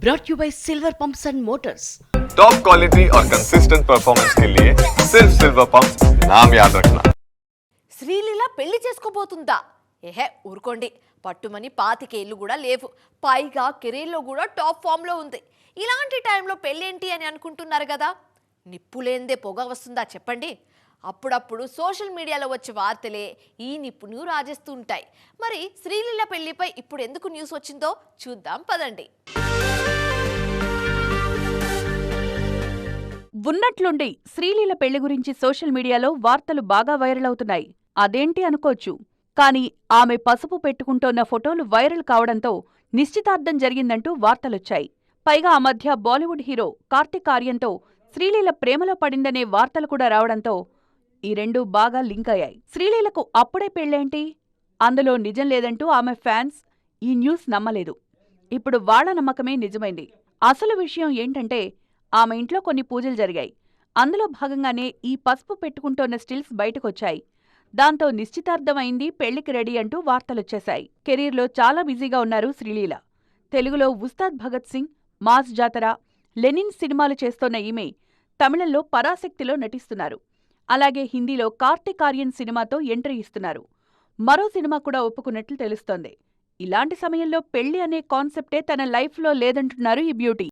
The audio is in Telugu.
brought you by Silver Pumps and Motors. Top quality और कंसिस्टेंट परफॉर्मेंस के लिए सिर्फ सिल्वर पंप नाम याद रखना శ్రీలీల పెళ్లి చేసుకోబోతుందా ఏహే ఊరుకోండి పట్టుమని పాతికేళ్ళు కూడా లేవు పైగా కెరీర్లో కూడా టాప్ ఫామ్లో ఉంది ఇలాంటి టైంలో పెళ్ళేంటి అని అనుకుంటున్నారు కదా నిప్పులేందే పొగ వస్తుందా చెప్పండి? అప్పుడప్పుడు సోషల్ మీడియాలో వచ్చే వార్తలే ఈ నిప్పును రాజేస్తూ ఉంటాయి మరి శ్రీలీల పెళ్ళిపై ఇప్పుడు ఎందుకు న్యూస్ వచ్చిందో చూద్దాం పదండి. ఉన్నట్లుండి శ్రీలీల పెళ్ళి గురించి సోషల్ మీడియాలో వార్తలు బాగా వైరల్ అవుతున్నాయి. అదేంటి అనుకోవచ్చు. కానీ ఆమె పసుపు పెట్టుకుంటోన్న ఫోటోలు వైరల్ కావడంతో నిశ్చితార్థం జరిగిందంటూ వార్తలొచ్చాయి. పైగా ఆ మధ్య బాలీవుడ్ హీరో కార్తిక్ ఆర్యంతో శ్రీలీల ప్రేమలో పడిందనే వార్తలు కూడా రావడంతో ఈ రెండూ బాగా లింక్ అయ్యాయి. శ్రీలీలకు అప్పుడే పెళ్ళేంటి? అందులో నిజం లేదంటూ ఆమె ఫ్యాన్స్ ఈ న్యూస్ నమ్మలేదు. ఇప్పుడు వాళ్ళ నమ్మకమే నిజమైంది. అసలు విషయం ఏంటంటే ఆమె ఇంట్లో కొన్ని పూజలు జరిగాయి. అందులో భాగంగానే ఈ పసుపు పెట్టుకుంటోన్న స్టిల్స్ బయటకొచ్చాయి. దాంతో నిశ్చితార్థమైంది పెళ్ళికి రెడీ అంటూ వార్తలొచ్చేశాయి. కెరీర్లో చాలా బిజీగా ఉన్నారు శ్రీలీల. తెలుగులో ఉస్తాద్ భగత్ సింగ్ మాస్ జాతర లెనిన్ సినిమాలు చేస్తోన్న ఈమె తమిళంలో పరాశక్తిలో నటిస్తున్నారు. అలాగే హిందీలో కార్తిక్ ఆర్యన్ సినిమాతో ఎంట్రీ ఇస్తున్నారు. మరో సినిమా కూడా ఒప్పుకున్నట్లు తెలుస్తోంది. ఇలాంటి సమయంలో పెళ్ళి అనే కాన్సెప్టే తన లైఫ్లో లేదంటున్నారు ఈ బ్యూటీ.